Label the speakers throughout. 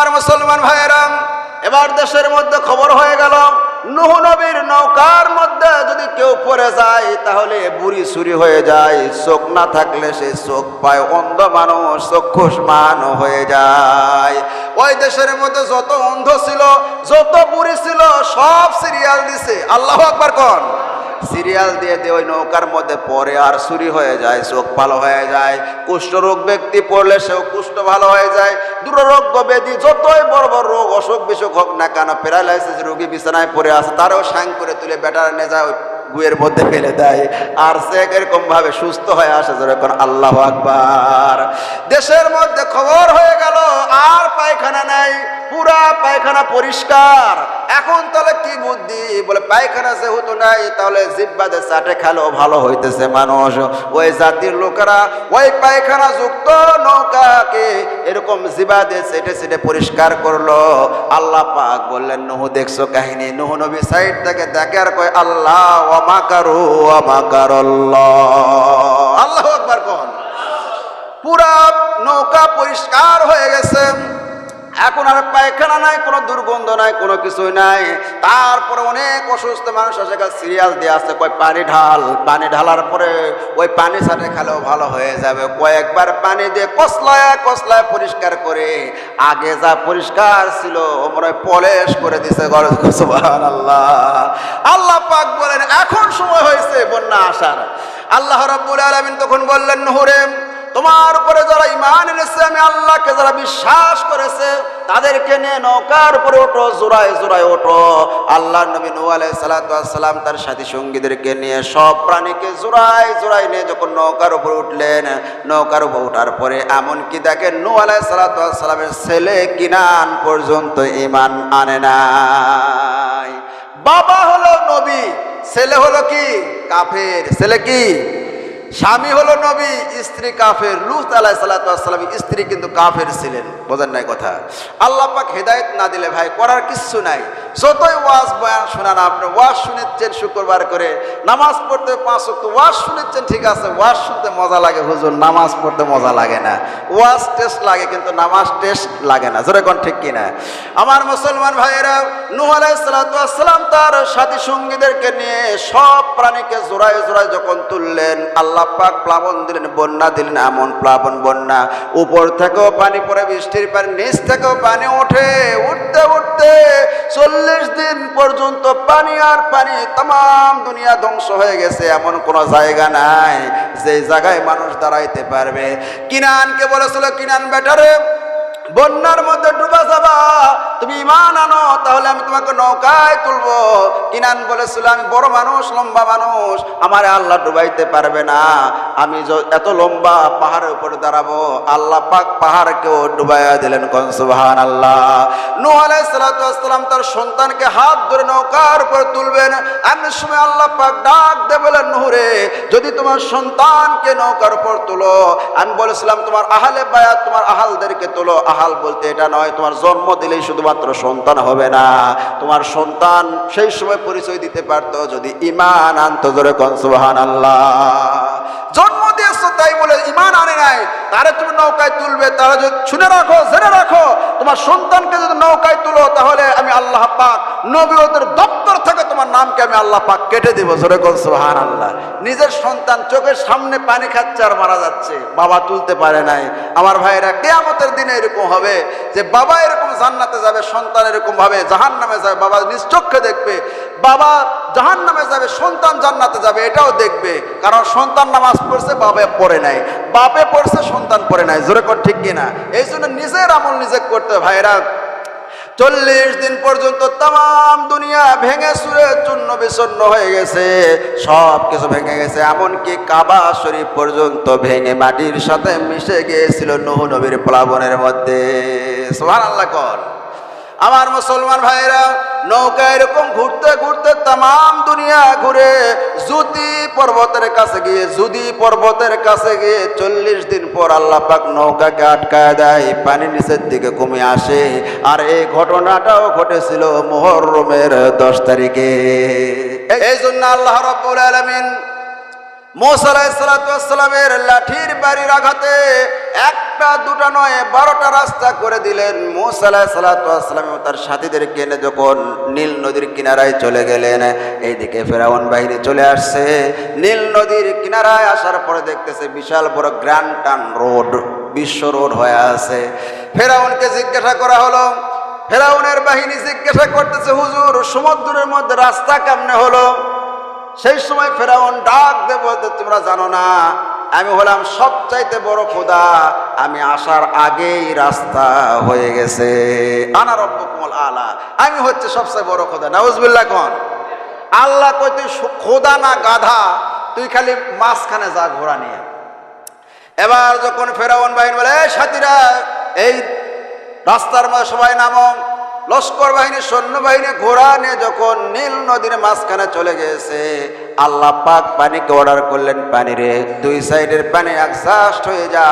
Speaker 1: আর মুসলমান ভাইয়েরাম, এবার দেশের মধ্যে খবর হয়ে গেল, নুহ নবীর নৌকার মধ্যে যদি কেউ পড়ে যায়, তাহলে বুড়ি সুরি হয়ে যায়, চোখ না থাকলে সে চোখ পায়, অন্ধ মানুষ চক্ষুষ্মান হয়ে যায়। ওই দেশের মধ্যে যত অন্ধ ছিল, যত বুড়ি ছিল, সব সিরিয়াল দিছে। আল্লাহ আকবার কন? সিরিয়াল দিয়ে দিয়ে ওই নৌকার মধ্যে পড়ে আর চুরি হয়ে যায়, চোখ ভালো হয়ে যায়। কুষ্ঠরোগ ব্যক্তি পড়লে সেও কুষ্ঠ ভালো হয়ে যায়। দুরারোগ্য ব্যাধি যতই বড় বড় রোগ, অসুখ বিসুখ হোক না কেন প্যারালাইসিস রোগী বিছানায় পড়ে আছে, তারও সাং করে তুলে বেটার নিয়ে যায় গুয়ের মধ্যে ফেলে দেয়। আর সে এরকম ভাবে সুস্থ হয়ে আসে যখন আল্লাহ আকবার। দেশের মধ্যে খবর হয়ে পায়খানা নাই, পুরা পায়খানা পরিষ্কার। এখন তাহলে কি বুদ্ধি? বলে, পায়খানা যেহেতু নাই, তাহলে জিব্বাদে চাটে খেলেও ভালো হইতেছে মানুষ। ওই জাতির লোকেরা, ওই পায়খানা যুক্ত নৌকাকে এরকম জিবাদে চেটে চেটে পরিষ্কার করল। আল্লাহ পাক বললেন, নুহু, দেখছ কাহিনী? নুহু নবী সাইড থেকে দেখে আর কয়, আল্লাহ ওয়ামাকারু ওয়ামাকারাল্লাহ আল্লাহ আকবার কোন। পুরা নৌকা পরিষ্কার হয়ে গেছে। এখন আর পায়খানা নাই, কোনো দুর্গন্ধ নাই, কোনো কিছুই নাই। তারপরে অনেক অসুস্থ মানুষ আছে সিরিয়াল দিয়ে আছে, কয় পানি ঢাল, পানি ঢালার পরে ওই পানি সাথে খেলেও ভালো হয়ে যাবে। কয়েকবার পানি দিয়ে কসলায় কসলায় পরিষ্কার করে, আগে যা পরিষ্কার ছিল মনে পলেশ করে দিছে আল্লাহ আল্লাহ পাক বলেন, এখন সময় হয়েছে বন্যা আসার। আল্লাহ রাব্বুল আলামিন তখন বললেন নহরে তোমার উপরে যারা ইমান এনেছে, আমি আল্লাহকে যারা বিশ্বাস করেছে, তাদেরকে নিয়ে নৌকার উপরে ওঠো, জোড়ায় জোড়ায় ওঠো। আল্লাহ নবী নু আলাই সালাম তার সাথী সঙ্গীদেরকে নিয়ে সব প্রাণীকে জোড়ায় জোড়ায় নিয়ে যখন নৌকার উপরে উঠলেন, নৌকার উপর ওঠার পরে এমনকি দেখেন নু আলাই সালামের ছেলে কিনান পর্যন্ত ইমান আনে নাই। বাবা হলো নবী, ছেলে হলো কি? কাফের। ছেলে কি? স্বামী হলো নবী, স্ত্রী কাফের। লুত আলাহ সাল্লাম স্ত্রী কিন্তু কাফের ছিলেন। বোঝেন নাই কথা? আল্লাহ পাক হেদায়ত না দিলে ভাই করার কিচ্ছু নাই। যতই ওয়াজ বয়ান শোনান আপনি, ওয়াজ শুনেছেন শুক্রবার করে, নামাজ পড়তে পাঁচ অক্ট ওয়াজ শুনেছেন ঠিক আছে, ওয়াজ শুনতে মজা লাগে হুজুর, নামাজ পড়তে মজা লাগে না। ওয়াজ টেস্ট লাগে কিন্তু নামাজ টেস্ট লাগে না। জোরে কোন ঠিক কিনা? আমার মুসলমান ভাইয়েরা, নুহ আলাহ সাল্লাম তার সাথী সঙ্গীদেরকে নিয়ে সব প্রাণীকে জোড়ায় জোড়ায় যখন তুললেন, আল্লাহ পাক প্লাবন দিলেন, বন্যা দিলেন, এমন প্লাবন বন্যা। উপর থেকেও পানি পড়ে, বৃষ্টির পানি, নিচ থেকেও পানি ওঠে, উঠতে উঠতে চল্লিশ দিন পর্যন্ত পানি আর পানি তাম দুনিয়া ধ্বংস হয়ে গেছে, এমন কোনো জায়গা নাই যে জায়গায় মানুষ দাঁড়াইতে পারবে। কিনানকে বলেছিল, কিনান বেটারে বন্যার মধ্যে ডুবা যাবা। তুমি ইমান আনো, তাহলে আমি তোমাকে নৌকায় তুলবো। কিনান বলেছিল, আমি বড় মানুষ, লম্বা মানুষ, আমার আল্লাহ ডুবাইতে পারবে না। আমি এত লম্বা পাহাড়ের উপরে দাঁড়াবো। আল্লাহ পাক পাহাড়কেও ডুবাইয়া দিলেন কনসুবাহান আল্লাহ নু আলাইসালাম তার সন্তানকে হাত ধরে নৌকার উপরে তুলবেন। এমন সময় আল্লাহ পাক ডাক দে বলেন নুহুরে, যদি তোমার সন্তানকে নৌকার উপর তুলো, আমি বলেছিলাম, তোমার আহালে বায়াত, তোমার আহালদেরকে তোলো আহাল বলতে এটা নয়, তোমার জন্ম দিলেই শুধুমাত্র সন্তান হবে না। তোমার সন্তান সেই সময় পরিচয় দিতে পারত যদি ইমান আন্তজরে কনসুহান আল্লাহ জন্ম তাই বলে ইমান আনে নাই, তারে তুমি নৌকায় তুলবে, তারা যদি শুনে রাখো, জেনে রাখো, তোমার সন্তানকে যদি নৌকায় তুলো, তাহলে আমি আল্লাহ পাক নবী ওদের দপ্তর থেকে তোমার নামকে আমি আল্লাহ পাক কেটে দিব। জোরে কল সুবহান আল্লাহ নিজের সন্তান চোখের সামনে পানি খাচ্ছে আর মারা যাচ্ছে। বাবা তুলতে পারে নাই। আমার ভাইরা কেয়ামতের দিনে এরকম হবে যে বাবা এরকম জান্নাতে যাবে, সন্তান এরকম ভাবে জাহান নামে যাবে, বাবা নিজ দেখবে। বাবা জাহান নামে যাবে, সন্তান জান্নাতে যাবে, এটাও দেখবে। কারণ সন্তান নামাজ পড়ছে বাবা পড়ে নাই। বাপে পড়ছে, সন্তান পড়ে নাই। জোরে কর ঠিক কিনা? এই জন্য নিজের আমল নিজে করতে ভাইরা, চল্লিশ দিন পর্যন্ত তাম দুনিয়া ভেঙে সুরে চূর্ণ বিচূর্ণ হয়ে গেছে। সব কিছু ভেঙে গেছে। এমনকি কাবা শরীফ পর্যন্ত ভেঙে মাটির সাথে মিশে গিয়েছিল নহু নবীর প্লাবনের মধ্যে। সোহান আল্লাহ কর। আমার মুসলমান ভাইরা নৌকা এরকম ঘুরতে ঘুরতে তাম দুনিয়া ঘুরে জুতি পর্বতের কাছে গিয়ে জুদি পর্বতের কাছে গিয়ে চল্লিশ দিন পর আল্লাহ পাক নৌকাকে আটকায় দেয়, পানি নিচের দিকে কমে আসে। আর এই ঘটনাটাও ঘটেছিল মোহরমের দশ তারিখে। এই জন্য আল্লাহ রব্বুল আলমিন মোসালামের লাঠির বাড়ির আঘাতে একটা, দুটা নয়, বারোটা রাস্তা করে দিলেন মোসাল্লাহ সাল্লাম তার সাথীদের কেনে যখন নীল নদীর কিনারায় চলে গেলেন, এইদিকে ফেরাউন বাহিনী চলে আসছে। নীল নদীর কিনারায় আসার পরে দেখতেছে বিশাল বড় গ্র্যান্ড রোড, বিশ্ব রোড হয়ে আছে। ফেরাউনকে জিজ্ঞাসা করা হলো, ফেরাউনের বাহিনী জিজ্ঞাসা করতেছে, হুজুর, সমুদ্রের মধ্যে রাস্তা কেমনে হলো? সেই সময় ফেরাউন ডাক দে বলতে, তোমরা জানো না, আমি হলাম সবচাইতে বড় খোদা আমি আসার আগেই রাস্তা হয়ে গেছে। আনা রব্বকুমল আলা, আমি হচ্ছে সবচেয়ে বড় খোদা নাউজবিল্লা কন? আল্লাহ কই তুই খোদা না গাধা, তুই খালি মাঝখানে যা ঘোরা নিয়ে এবার যখন ফেরাউন বাহিনী বলে, "এই সাথীরা, এই রাস্তার মধ্যে সবাই নামো লস্কর বাহিনী সৈন্যবাহিনী ঘোড়া নিয়ে যখন নীল নদীর মাঝখানে চলে গেছে, আল্লাহ পাক পানিকে অর্ডার করলেন পানি রে দুই সাইডের পানি একজাস্ট হয়ে যা।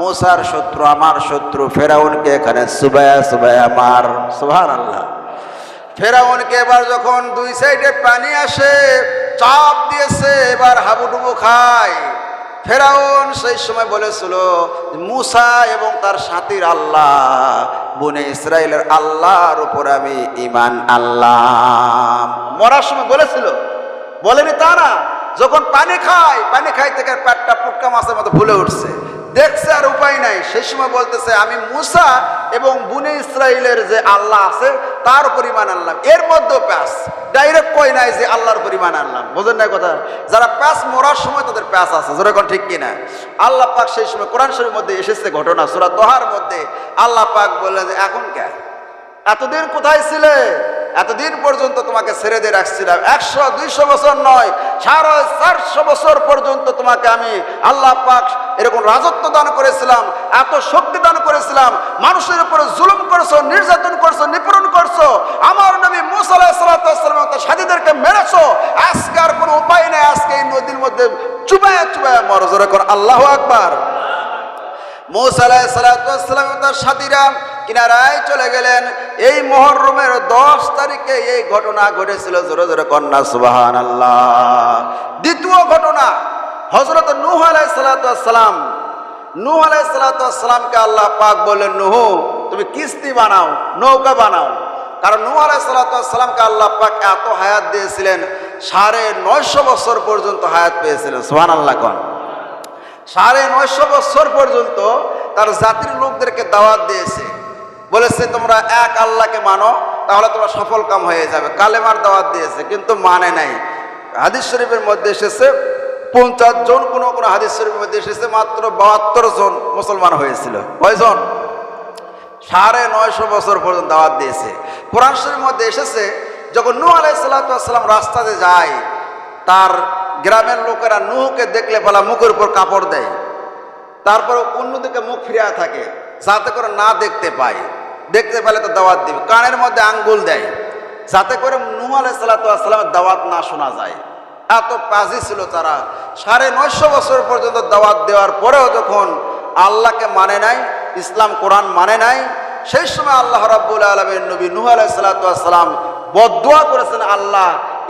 Speaker 1: মোসার শত্রু, আমার শত্রু, ফেরাউনকে এখানে সুবায়া সুবায়া মার। সুভান আল্লাহ ফেরাউনকে এবার যখন দুই সাইডে পানি আসে, চাপ দিয়েছে, এবার হাবুডুবু খায়। ফেরাউন সেই সময় বলেছিল মুসা এবং তার সাথীর আল্লাহ, বনে ইসরায়েলের আল্লাহর উপর আমি ইমান আল্লাহ মরার সময় বলেছিল, বলেনি তা না যখন পানি খায়, পানি খাই থেকে পেটটা পুটকা মাছের মতো ভুলে উঠছে। দেখছে আর উপায় নাই। সেই সময় বলতেছে, আমি মুসা এবং বুনে ইসরায়েলের যে আল্লাহ আছে, তার পরিমাণ আনলাম। এর মধ্যেও প্যাস ডাইরেক্ট কয় নাই যে আল্লাহর পরিমাণ আনলাম। বোঝেন না কথা? যারা প্যাস মরার সময় তাদের প্যাস আছে। যেরকম ঠিক কিনা? আল্লাহ পাক সেই সময় কোরআন শরীর মধ্যে এসেছে ঘটনা, সুরা তোহার মধ্যে। আল্লাহ পাক বললেন যে, এখন কে? এতদিন কোথায় ছিলে? এতদিন পর্যন্ত তোমাকে ছেড়ে দিয়ে রাখছিলাম। একশো, দুইশো বছর নয়, সাড়ে চারশো বছর পর্যন্ত তোমাকে আমি আল্লাহ পাক এরকম রাজত্ব দান করেছিলাম, এত শক্তি দান করেছিলাম, মানুষের উপরে জুলুম করছ, নির্যাতন করছ, নিপীড়ন করছ। আমার নবী মুসাল্লাহ সাল্লাম তার সাথীদেরকে মেরেছো। আজকে আর কোনো উপায় নেই, আজকে এই নদীর মধ্যে চুবায়া চুবায়া মরো। জোরে কর, আল্লাহ আকবার। মৌসালাই সালাতাম তার সাথীরা কিনারায় চলে গেলেন। এই মহরমের দশ তারিখে এই ঘটনা ঘটেছিল। জোরে জোরে কন্যা সুবাহান আল্লাহ দ্বিতীয় ঘটনা হজরত নূহ আলাই সালাতাম নূহ আলাই সালাতামকে আল্লাহ পাক বললেন, নুহু, তুমি কিস্তি বানাও, নৌকা বানাও। কারণ নূহ আলাই সালাতামকে আল্লাহ পাক এত হায়াত দিয়েছিলেন, সাড়ে নয়শো বছর পর্যন্ত হায়াত পেয়েছিলেন। সোহান আল্লাহ কন। সাড়ে নয়শো বছর পর্যন্ত তার জাতির লোকদেরকে দাওয়াত দিয়েছে। বলেছে, তোমরা এক আল্লাহকে মানো, তাহলে তোমরা সফল কাম হয়ে যাবে। কালেমার দাওয়াত দিয়েছে, কিন্তু মানে নাই। হাদিস শরীফের মধ্যে এসেছে, পঞ্চাশ জন কোনো কোনো হাদিস শরীফের মধ্যে এসেছে, মাত্র বাহাত্তর জন মুসলমান হয়েছিল। কয়জন সাড়ে নয়শো বছর পর্যন্ত দাওয়াত দিয়েছে। কোরআন শরীফের মধ্যে এসেছে, যখন নূহ আলাইসাল্লাম রাস্তাতে যায়, তার গ্রামের লোকেরা নুহকে দেখলে বলা মুখের উপর কাপড় দেয়। তারপর অন্যদিকে মুখ ফিরিয়া থাকে, যাতে করে না দেখতে পায়। দেখতে পেলে তো দাওয়াত দিবে। কানের মধ্যে আঙ্গুল দেয়। যাতে করে নুহ আলাইসাল্লামের দাওয়াত না শোনা যায়। এত পাজি ছিল তারা। সাড়ে নয়শো বছর পর্যন্ত দাওয়াত দেওয়ার পরেও যখন আল্লাহকে মানে নাই, ইসলাম, কোরআন মানে নাই, সেই সময় আল্লাহ রাব্বুল আলমের নবী নুহ আলাইসাল্লাম বদুয়া করেছেন, আল্লাহ,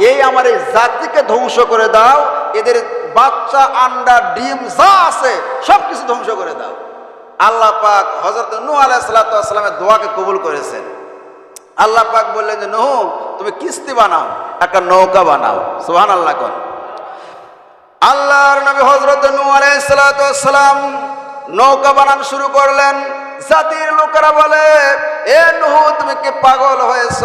Speaker 1: এই আমার এই জাতিকে ধ্বংস করে দাও। এদের বাচ্চা, আন্ডা, ডিম যা আছে সব কিছু ধ্বংস করে দাও। আল্লাহ পাক হজরত নু আলাইসালামের দোয়াকে কবুল করেছেন। আল্লাহ পাক বললেন যে, নহু, তুমি কিস্তি বানাও, একটা নৌকা বানাও। সোহান আল্লাহ কন। আল্লাহর নবী হজরত নু আলাইসালাম নৌকা বানান শুরু করলেন। জাতির লোকেরা বলে, এ নুহু, তুমি কি পাগল হয়েছ?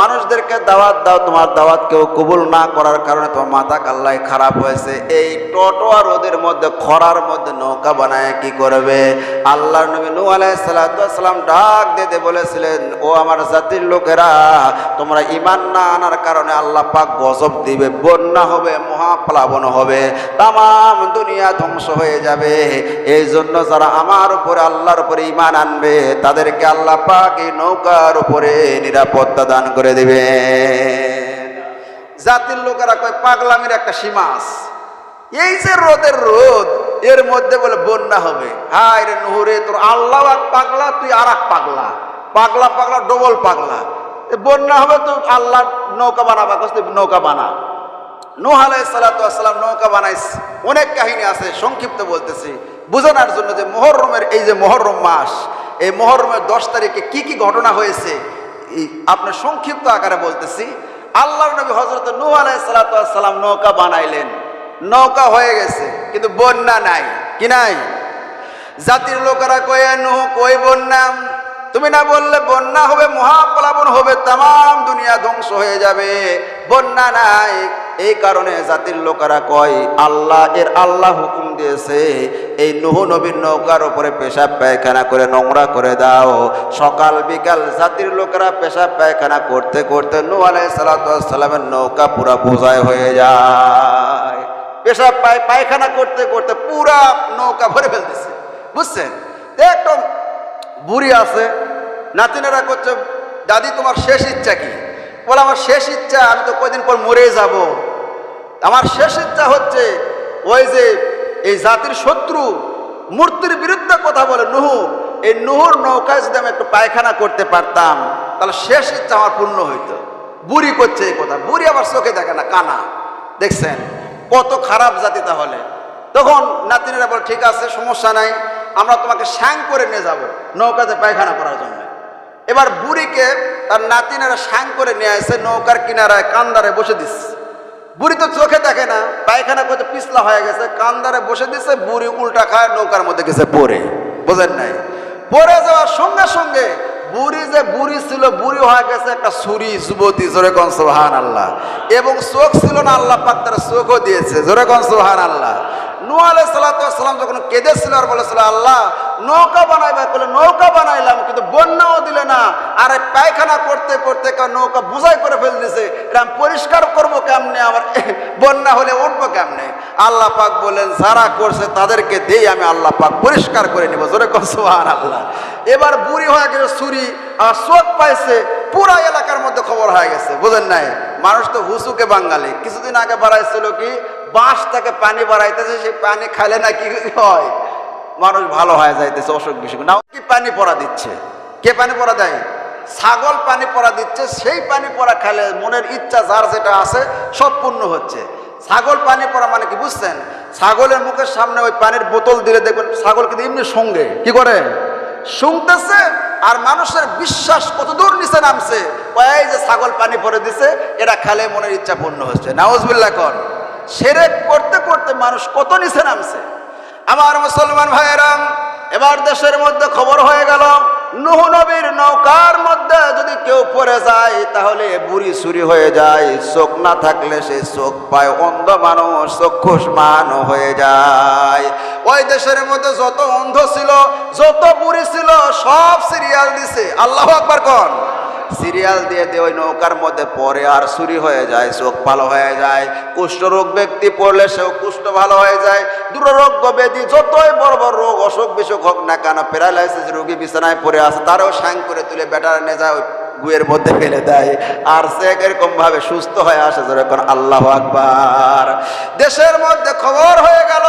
Speaker 1: মানুষদেরকে দাওয়াত দাও, তোমার দাওয়াত কেউ কবুল না করার কারণে তোমার মাথা কাল্লাই খারাপ হয়েছে। এই টোটো আর ওদের মধ্যে, খরার মধ্যে নৌকা বানায় কি করবে? আল্লাহর নবী নূহ আলাইসাল্লাম ডাক দিতে বলেছিলেন, ও আমার জাতির লোকেরা, তোমরা ইমান না আনার কারণে আল্লাহ পাক গজব দিবে, বন্যা হবে, মহাপ্লাবন হবে তাম দুনিয়া ধ্বংস হয়ে যাবে। এই জন্য যারা আমার উপরে, আল্লাহর উপরে ইমান আনবে, তাদেরকে আল্লাহ পাক এই নৌকার উপরে নিরাপত্তা দান করে দিবে জাতির লোকেরা কয়, পাগলামির একটা সীমা আছে। এই যে রোদের রোদ, এর মধ্যে বলে বন্যা হবে। হায় রে নুহুরে, তোর আল্লাহ এক পাগলা, তুই আর পাগলা। পাগলা পাগলা, ডবল পাগলা। বন্যা হবে তো আল্লাহ নৌকা বানাবা, কষ্ট নৌকা বানা। নোহ আলাই সালাতাম নৌকা বানাইছে। অনেক কাহিনী আছে, সংক্ষিপ্ত বলতেছি। বোঝানোর জন্য যে মোহরমের এই যে মোহরম মাস, এই মোহরমের দশ তারিখে কি কি ঘটনা হয়েছে আপনার সংক্ষিপ্ত আকারে বলতেছি। আল্লাহ নবী হজরত নূহ আলাই সালাতাম নৌকা বানাইলেন। নৌকা হয়ে গেছে, কিন্তু বন্যা নাই, কি নাই? জাতির লোকেরা কয়ে, নুহ, কই বন্যা? তুমি না বললে বন্যা হবে, মহাপ্লাবন হবে তাম দুনিয়া ধ্বংস হয়ে যাবে। বন্যা নাই, এই কারণে জাতির লোকেরা কয়, আল্লাহ, এর আল্লাহ হুকুম দিয়েছে, এই নুহ নবীর নৌকার উপরে পেশাব পায়খানা করে নোংরা করে দাও। সকাল, বিকাল জাতির লোকেরা পেশাব পায়খানা করতে করতে নূহ আলাই সালাতামের নৌকা পুরা বোঝায় হয়ে যায়। পেশাব পায়, পায়খানা করতে করতে পুরা নৌকা ভরে ফেলতেছে। বুঝছেন? একটা বুড়ি আছে, নাতিনেরা করছে, দাদি, তোমার শেষ ইচ্ছা কি? বলে, আমার শেষ ইচ্ছা, আমি তো কয়দিন পর মরে যাব। আমার শেষ ইচ্ছা হচ্ছে ওই যে এই জাতির শত্রু, মূর্তির বিরুদ্ধে কথা বলে নুহু। এই নুহুর নৌকায় যদি আমি একটু পায়খানা করতে পারতাম, তাহলে শেষ ইচ্ছা আমার পূর্ণ হইতো। বুড়ি করছে এই কথা, বুড়ি আবার চোখে দেখে না, কানা। দেখছেন, কত খারাপ জাতি তাহলে। তখন নাতিনেরা বলে, ঠিক আছে, সমস্যা নাই, আমরা তোমাকে শ্যাং করে নিয়ে যাব নৌকাতে পায়খানা করার জন্য। এবার বুড়িকে তার নাতিনেরা শ্যাং করে নিয়ে আসে নৌকার কিনারায়, কান্দারে বসে দিচ্ছে বুড়ি তো চোখে দেখে না, পায়খানা করতে পিছলা হয়ে গেছে, কান্দারে বসে দিচ্ছে বুড়ি উল্টা খায়, নৌকার মধ্যে গেছে পরে বোঝেন নাই? পরে যাওয়ার সঙ্গে সঙ্গে বুড়ি যে বুড়ি ছিল, বুড়ি হয়ে গেছে একটা ছুরি যুবতী, জোরে কন সোহান আল্লাহ এবং চোখ ছিল না, আল্লাহ পাক তার চোখও দিয়েছে, জোরে কন সোহান আল্লাহ নু আলাই সালাতাম যখন কেঁদেছিল আর বলেছিল, আল্লাহ, নৌকা বানাইবা বলে নৌকা বানাইলাম, কিন্তু বন্যাও দিলে না। আর পায়খানা করতে করতে নৌকা বোঝাই করে ফেল দিছে। এটা আমি পরিষ্কার করব কেমনে? আমার বন্যা হলে উঠবো কেমনে? আল্লাহ পাক বললেন, যারা করছে তাদেরকে দেই আমি আল্লাহ পাক পরিষ্কার করে নিব। জোরে কসোহান আল্লাহ এবার বুড়ি হয়ে গেছে ছুরি, আর চোখ পাইছে, পুরা এলাকার মধ্যে খবর হয়ে গেছে। বুঝেন নাই? মানুষ তো হুসুকে বাঙালি। কিছুদিন আগে বাড়াইছিল কি? বাঁশ থেকে পানি বাড়াইতেছে সেই পানি খাইলে না কি হয়? মানুষ ভালো হয়ে যাইতেছে, অসুখ বিসুখ। না কি পানি পড়া দিচ্ছে? কে পানি পড়া দেয়? ছাগল পানি পড়া দিচ্ছে, সেই পানি পড়া খেলে মনের ইচ্ছা যার যেটা আছে, সব পূর্ণ হচ্ছে। ছাগল পানি পড়া মানে কি বুঝছেন? ছাগলের মুখের সামনে ওই পানির বোতল দিলে দেখবেন ছাগল কিন্তু এমনি সঙ্গে। কি করে? শুনতেছে আর মানুষের বিশ্বাস কত দূর নিচে নামছে। ওই যে ছাগল পানি পরে দিছে এটা খেলে মনের ইচ্ছা পূর্ণ হচ্ছে। নাওজবিল্লা কর সেরেক করতে করতে মানুষ কত নিচে নামছে। আমার মুসলমান ভাইয়েরাম, এবার দেশের মধ্যে খবর হয়ে গেল, নুহ নবীর নৌকার মধ্যে যদি কেউ পড়ে যায়, তাহলে বুড়ি সুরি হয়ে যায়, চোখ না থাকলে সে চোখ পায়, অন্ধ মানুষ চক্ষুষ্মান হয়ে যায়। ওই দেশের মধ্যে যত অন্ধ ছিল, যত বুড়ি ছিল, সব সিরিয়াল দিছে। আল্লাহ আকবার কন। সিরিয়াল দিয়ে দিয়ে ওই নৌকার মধ্যে পড়ে আর চুরি হয়ে যায় চোখ ভালো হয়ে যায়। কুষ্ঠরোগ ব্যক্তি পড়লে সেও কুষ্ঠ ভালো হয়ে যায়। দুরোগ্য ব্যাধি যতই বড় বড় রোগ, অসুখ বিসুখ হোক না কেন প্যারালাইসিস রোগী বিছানায় পড়ে আছে, তারও সাং করে তুলে বেটার নিয়ে যায় গুয়ের মধ্যে ফেলে দেয়। আর সে এরকম ভাবে সুস্থ হয়ে আসে যখন আল্লাহ আকবার। দেশের মধ্যে খবর হয়ে গেল,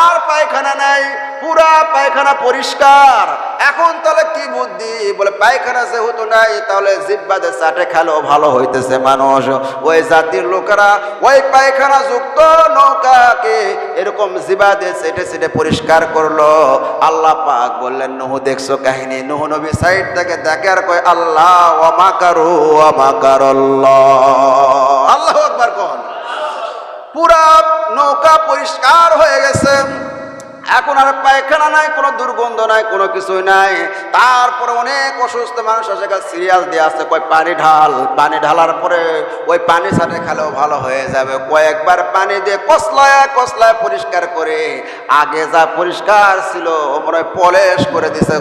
Speaker 1: আর পায়খানা নাই। পুরা পায়খানা পরিষ্কার। এখন তাহলে কি বুদ্ধি? বলে, পায়খানা যেহেতু নাই, তাহলে জিব্বাদে চাটে খেলেও ভালো হইতেছে মানুষ। ওই জাতির লোকেরা ওই পায়খানা যুক্ত নৌকাকে এরকম জিবাদে সেটে সেটে পরিষ্কার করল। আল্লাহ পাক বললেন, নহু, দেখছ কাহিনী? নহু নবী সাইড থেকে দেখে আর কয়, আল্লাহ ওয়ামাকারু ওয়ামাকারুল্লাহ আল্লাহ একবার কন? পুরা নৌকা পরিষ্কার হয়ে গেছে। এখন আর পায়খানা নাই, কোনো দুর্গন্ধ নাই, কোনো কিছুই নাই। তারপরে অনেক অসুস্থ মানুষ আছে সিরিয়াল দিয়ে আসছে কয় পানি ঢাল, পানি ঢালার পরে ওই পানি সাথে খেলেও ভালো হয়ে যাবে। কয়েকবার পানি দিয়ে কসলায় কসলায় পরিষ্কার করে, আগে যা পরিষ্কার ছিল, মনে হয় পলেশ করে দিছে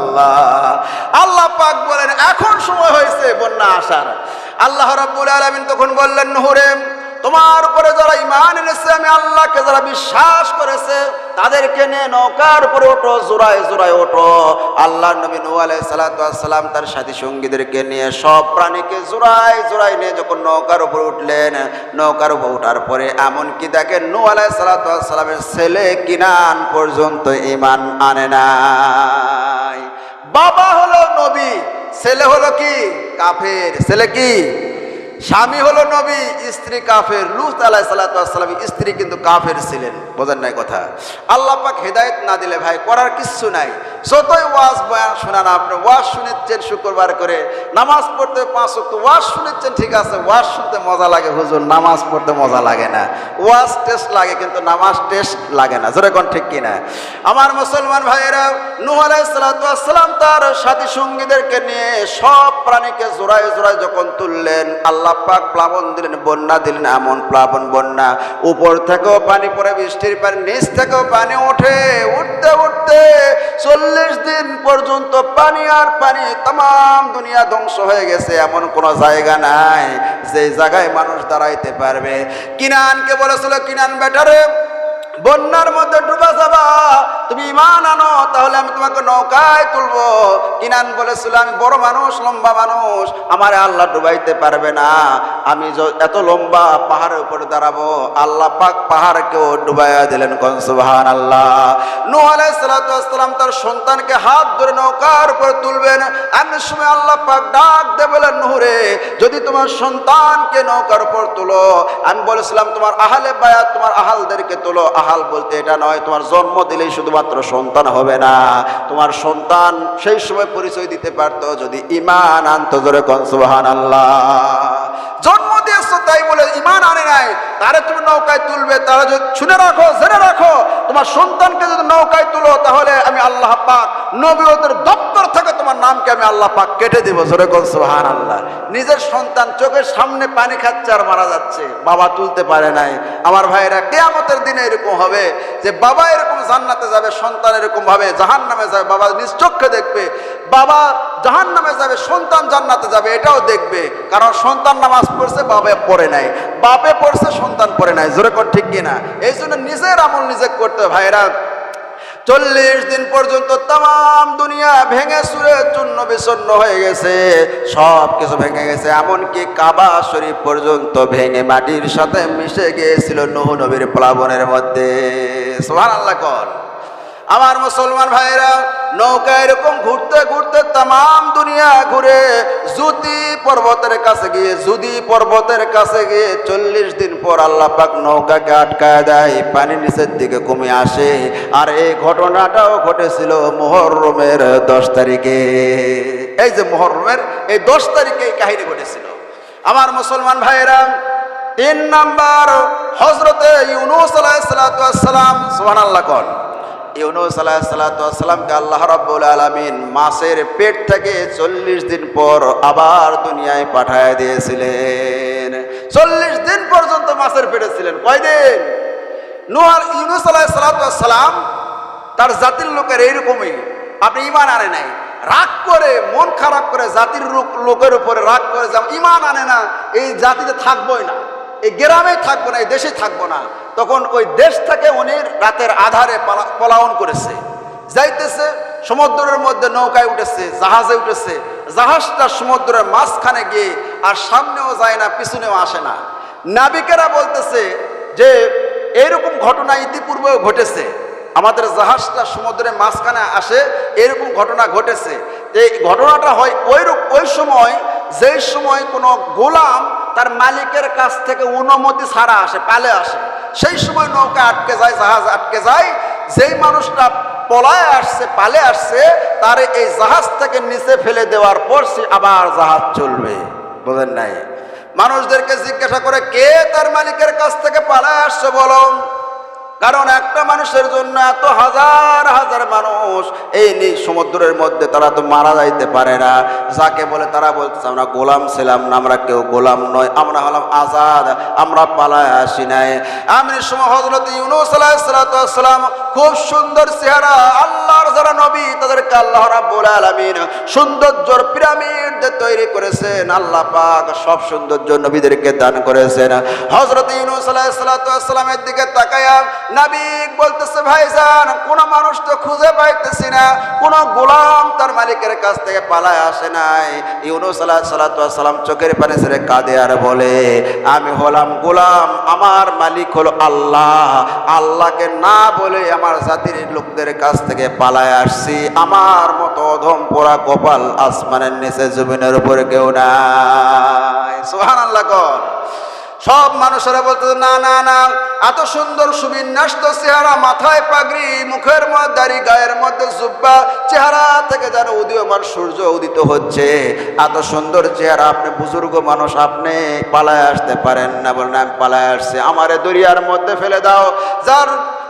Speaker 1: আল্লাহ আল্লাহ পাক বলেন, এখন সময় হয়েছে বন্যা আসার। আল্লাহ রাব্বুল আলামিন তখন বললেন নহরে তোমার উপরে যারা ইমান এনেছে, আমি আল্লাহকে যারা বিশ্বাস করেছে, তাদেরকে নিয়ে নৌকার উপরে ওঠো, জোড়ায় জোড়ায় ওঠো। আল্লাহ নবী নু আলাই সালাতাম তার সাথী সঙ্গীদেরকে নিয়ে সব প্রাণীকে জোড়ায় জোড়ায় নিয়ে যখন নৌকার উপর উঠলেন, নৌকার উপর ওঠার পরে এমনকি দেখেন নু আলাই সালাতামের ছেলে কিনান পর্যন্ত ইমান আনে নাই। বাবা হলো নবী, ছেলে হলো কি? কাফের। ছেলে কি? স্বামী হলো নবী, স্ত্রী কাফের। লুত আলাহ সাল্লাম স্ত্রী কিন্তু কাফের ছিলেন। বোঝেন নাই কথা? আল্লাহ পাক হেদায়ত না দিলে ভাই করার কিচ্ছু নাই। যতই ওয়াজ বয়ান শোনান আপনি, ওয়াজ শুনেছেন শুক্রবার করে, নামাজ পড়তে পাঁচ ওয়াক্ত ওয়াজ শুনেছেন, ঠিক আছে, ওয়াজ শুনতে মজা লাগে হুজুর, নামাজ পড়তে মজা লাগে না। ওয়াজ টেস্ট লাগে কিন্তু নামাজ টেস্ট লাগে না। জোরে কোন ঠিক কিনা? আমার মুসলমান ভাইয়েরা, নুহ আলাইসালাম তার সাথী সঙ্গীদেরকে নিয়ে সব প্রাণীকে জোড়ায় জোড়ায় যখন তুললেন, আল্লাহ পাক প্লাবন দিলেন, বন্যা দিলেন, এমন প্লাবন বন্যা। উপর থেকেও পানি পড়ে, বৃষ্টির পানি, নিচ থেকেও পানি ওঠে, উঠতে উঠতে চল্লিশ দিন পর্যন্ত পানি আর পানি তাম দুনিয়া ধ্বংস হয়ে গেছে, এমন কোনো জায়গা নাই যে জায়গায় মানুষ দাঁড়াইতে পারবে। কিনানকে বলেছিল, কিনান বেটারে বন্যার মধ্যে ডুবা যাবা। তুমি ইমান আনো, তাহলে আমি তোমাকে নৌকায় তুলবো। কিনান বলেছিল, আমি বড় মানুষ, লম্বা মানুষ, আমার আল্লাহ ডুবাইতে পারবে না। আমি এত লম্বা পাহাড়ের উপরে দাঁড়াবো। আল্লাহ পাক পাহাড়কেও ডুবাইয়া দিলেন কনসুবাহান আল্লাহ নু আলাইসালাম তার সন্তানকে হাত ধরে নৌকার উপরে তুলবেন। এমন সময় আল্লাহ পাক ডাক দে বলেন নুহুরে, যদি তোমার সন্তানকে নৌকার উপর তুলো, আমি বলেছিলাম, তোমার আহালে বায়াত, তোমার আহালদেরকে তোলো। আহাল বলতে এটা নয়, তোমার জন্ম দিলেই শুধুমাত্র সন্তান হবে না। তোমার সন্তান সেই সময় পরিচয় দিতে পারতো যদি ইমান আনতো জোরে কনসুবাহান আল্লাহ জন্ম দিয়েছ তাই বলে ইমান আনে নাই, তারে তুমি নৌকায় তুলবে, তারা যদি শুনে রাখো, জেনে রাখো, তোমার সন্তানকে যদি নৌকায় তুলো, তাহলে আমি আল্লাহ পাক নবী ওদের দপ্তর থেকে তোমার নামকে আমি আল্লাহ পাক কেটে দিব, জোরে কোন সুহান আল্লাহ নিজের সন্তান চোখের সামনে পানি খাচ্ছে আর মারা যাচ্ছে, বাবা তুলতে পারে নাই। আমার ভাইরা কেয়ামতের দিনে এরকম হবে যে বাবা এরকম জান্নাতে যাবে, সন্তান এরকম ভাবে জাহান নামে যাবে, বাবা চোখে দেখবে, বাবা জাহান নামে যাবে, সন্তান জান্নাতে যাবে, এটাও দেখবে। কারণ সন্তান নামাজ পড়ছে, বাবা পড়ে নাই। বাপে পড়ছে, সন্তান পড়ে নাই, জোরে কর ঠিক কিনা? এই জন্য নিজের আমল নিজে করতে ভাইরা চল্লিশ দিন পর্যন্ত তাম দুনিয়া ভেঙে সুরে চূর্ণ বিচন্ন হয়ে গেছে। সব কিছু ভেঙে গেছে, এমনকি কাবা শরীফ পর্যন্ত ভেঙে মাটির সাথে মিশে গিয়েছিল নহ নবীর প্লাবনের মধ্যে। সোহান আল্লাহ কর আমার মুসলমান ভাইরা নৌকা এরকম ঘুরতে ঘুরতে তাম দুনিয়া ঘুরে জুতি পর্বতের কাছে গিয়ে জুদি পর্বতের কাছে গিয়ে চল্লিশ দিন পর আল্লাহ পাক নৌকাকে আটকায় দেয়, পানি নিচের দিকে কমে আসে। আর এই ঘটনাটাও ঘটেছিল মোহরমের দশ তারিখে। এই যে মোহরমের এই দশ তারিখে এই কাহিনী ঘটেছিল। আমার মুসলমান ভাইরা তিন নাম্বার হজরতে ইউনুস সোহান আল্লাহ ইউনুস আলাহিসাল্লামকে আল্লাহ রাব্বুল আলমিন মাসের পেট থেকে চল্লিশ দিন পর আবার দুনিয়ায় পাঠায় দিয়েছিলেন। চল্লিশ দিন পর্যন্ত মাসের পেটে ছিলেন। কয়দিন? নুয়ার ইউনুস আলাহিসাল্লাম তার জাতির লোকের এইরকমই। আপনি ইমান আনে নাই। রাগ করে, মন খারাপ করে জাতির লোক- লোকের উপরে রাগ করে যে, ইমান আনে না, এই জাতিতে থাকবোই না। এই গ্রামে থাকব না, এই দেশে থাকব না। তখন ওই দেশ থেকে উনি রাতের আধারে পালা- পলায়ন করেছে। যাইতেছে, সমুদ্রের মধ্যে নৌকায় উঠেছে, জাহাজে উঠেছে। জাহাজটা সমুদ্রের মাঝখানে গিয়ে আর সামনেও যায় না, পিছনেও আসে না। নাবিকেরা বলতেছে যে এরকম ঘটনা ইতিপূর্বেও ঘটেছে। আমাদের জাহাজটা সমুদ্রের মাঝখানে আসে এরকম ঘটনা ঘটেছে। এই ঘটনাটা হয় ওই ওই সময় যেই সময় কোনো গোলাম তার মালিকের কাছ থেকে অনুমতি ছাড়া আসে, পালে আসে, সেই সময় নৌকা আটকে যায়, জাহাজ আটকে যায়, যেই মানুষটা পলায় আসছে, পালে আসছে, তার এই জাহাজ থেকে নিচে ফেলে দেওয়ার পর সে আবার জাহাজ চলবে। বোঝেন নাই? মানুষদেরকে জিজ্ঞাসা করে, কে তার মালিকের কাছ থেকে পালায় আসছে বলো কারণ একটা মানুষের জন্য এত হাজার হাজার মানুষ এই সমুদ্রের মধ্যে তারা তো মারা যাইতে পারে না। যাকে বলে তারা বলতেছে, আমরা গোলাম ছিলাম না, আমরা কেউ গোলাম নয়, আমরা হলাম আজাদ, আমরা পালায় আসি নাই। আমি সময় হজরত ইউনুস আলাইসালাম খুব সুন্দর চেহারা, আল্লাহর যারা নবী, তাদেরকে আল্লাহ রাব্বুল আলামিন সৌন্দর্যর পিরামিড তৈরি করেছেন, আল্লাহ পাক সব সৌন্দর্য নবীদেরকে দান করেছেন। হজরত ইউনুস আলাইসালামের দিকে তাকায়া নাবিক বলতেছে, ভাইজান, কোন মানুষ তো খুঁজে পাইতেছি না। কোন গোলাম তার মালিকের কাছ থেকে পালায় আসে নাই। ইউনুস আলাহ সালাম চোখের পানি ছেড়ে কাঁদে আর বলে, আমি হলাম গোলাম, আমার মালিক হলো আল্লাহ। আল্লাহকে না বলে আমার জাতির লোকদের কাছ থেকে পালায় আসছি। আমার মতো অধম পোড়া কপাল আসমানের নিচে জমিনের উপরে কেউ নাই। সোহান আল্লাহ কর সব মানুষেরা বলতো না না না। এত সুন্দর সুবিন্যাস্ত চেহারা, মাথায় পাগড়ি, মুখের মধ্যে দাড়ি, গায়ের মধ্যে জুব্বা, চেহারা থেকে যেন উদীয়মান সূর্য উদিত হচ্ছে। এত সুন্দর চেহারা, আপনি বুজুর্গ মানুষ, আপনি পালায় আসতে পারেন না। বলেন আমি পালায় আসছি। আমারে দরিয়ার মধ্যে ফেলে দাও। যার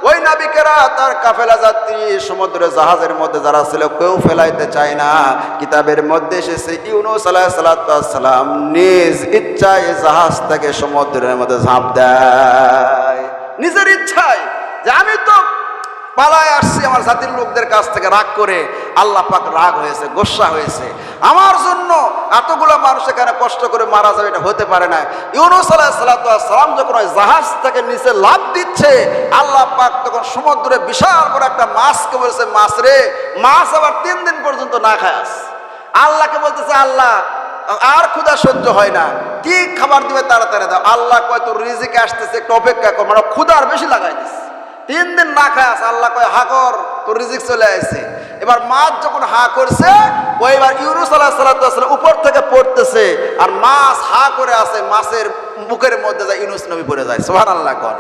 Speaker 1: ওই নাবিকেরা তার কাফেলা যাত্রী সমুদ্রে জাহাজের মধ্যে যারা ছিল, কেউ ফেলাইতে চায় না। কিতাবের মধ্যে এসেছে, ইউনুস আলাহ সালাম নিজ ইচ্ছায় জাহাজ থেকে সমুদ্রের মধ্যে ঝাঁপ দেয়। নিজের ইচ্ছায় যে আমি তো পালায় আসছি আমার জাতির লোকদের কাছ থেকে রাগ করে আল্লাহ পাক রাগ হয়েছে, গোসা হয়েছে। আমার জন্য এতগুলো মানুষ এখানে কষ্ট করে মারা যাবে এটা হতে পারে না। ইউনুস আলাহ সালাম যখন ওই জাহাজ থেকে নিচে লাভ দিচ্ছে, আল্লাহ পাক তখন সমুদ্রে বিশাল বড় একটা মাছকে বলেছে, মাছ রে, মাছ আবার তিন দিন পর্যন্ত না খায়াস আল্লাহকে বলতেছে, আল্লাহ, আর ক্ষুধা সহ্য হয় না। কি খাবার দিবে তাড়াতাড়ি দাও। আল্লাহ কয়, তোর রিজিকে আসতেছে, একটু অপেক্ষা কর মানে ক্ষুধার বেশি লাগাই দিস। তিন দিন না খাস আল্লাহ কয়, হা কর, তোর রিজিক চলে আসছে এবার মাছ যখন হা করছে ওই এবার ইউনুস আল্লাহ সাল্লাহ উপর থেকে পড়তেছে, আর মাছ হা করে আছে, মাছের মুখের মধ্যে যায় ইউনুস নবী পড়ে যায় সোহান আল্লাহ কর।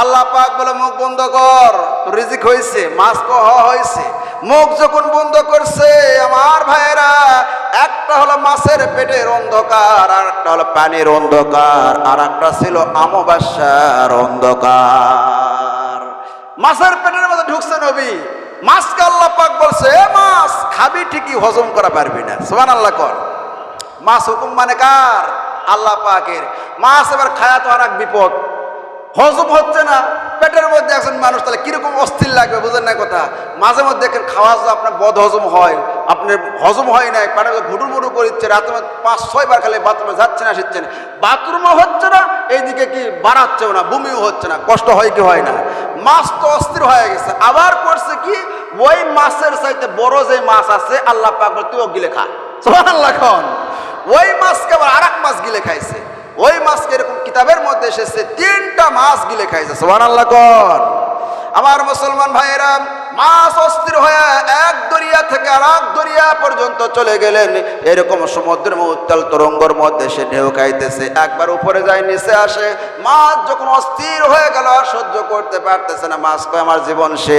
Speaker 1: আল্লাহ পাক বলে, মুখ বন্ধ কর রিজিক হয়েছে মাছ ক হয়েছে মুখ যখন বন্ধ করছে, আমার ভাইয়েরা, একটা হলো মাছের পেটের অন্ধকার, আর একটা হলো পানির অন্ধকার, আর একটা ছিল আমবাসার অন্ধকার। মাছের পেটের মধ্যে ঢুকছে নবী। মাছকে আল্লাহ পাক বলছে, এ মাছ, খাবি ঠিকই, হজম করা পারবি না। সোমান আল্লাহ কর। মাছ হুকুম মানে কার? আল্লাহ পাকের। মাছ এবার খায়া তো আর এক বিপদ। হজম হচ্ছে না। পেটের মধ্যে একজন মানুষ তাহলে কীরকম অস্থির লাগবে, বুঝেন না কথা? মাঝে মধ্যে দেখেন খাওয়া যদি আপনার বদ হজম হয় আপনি হজম হয় নাই পেটের ঘুটুর মুটু করছে রাতে পাঁচ, ছয় বার খালি বাথরুমে যাচ্ছে না, আসছে না। বাথরুমও হচ্ছে না, এইদিকে কি বাড়াচ্ছেও না, বমিও হচ্ছে না, কষ্ট হয় কি হয় না? মাছ তো অস্থির হয়ে গেছে। আবার করছে কি? ওই মাছের চাইতে বড় যে মাছ আছে, আল্লাহ পাক তুই গিলে খা। আল্লাহ ওই মাছকে আবার আর মাছ গিলে খাইছে। ওই মাছকে এরকম কিতাবের মধ্যে এসেছে, তিনটা মাছ গিলে খাইছে। সোহান আল্লাহ কন আমার মুসলমান ভাইয়েরা মাছ অস্থির হয়ে এক দরিয়া থেকে আর এক দরিয়া পর্যন্ত চলে গেলেন। এরকম সমুদ্রের উত্তাল তরঙ্গর মধ্যে সে ঢেউ খাইতেছে। একবার উপরে যায়, নিচে আসে। মাছ যখন অস্থির হয়ে গেল আর সহ্য করতে পারতেছে না। মাছ কয়, আমার জীবন সে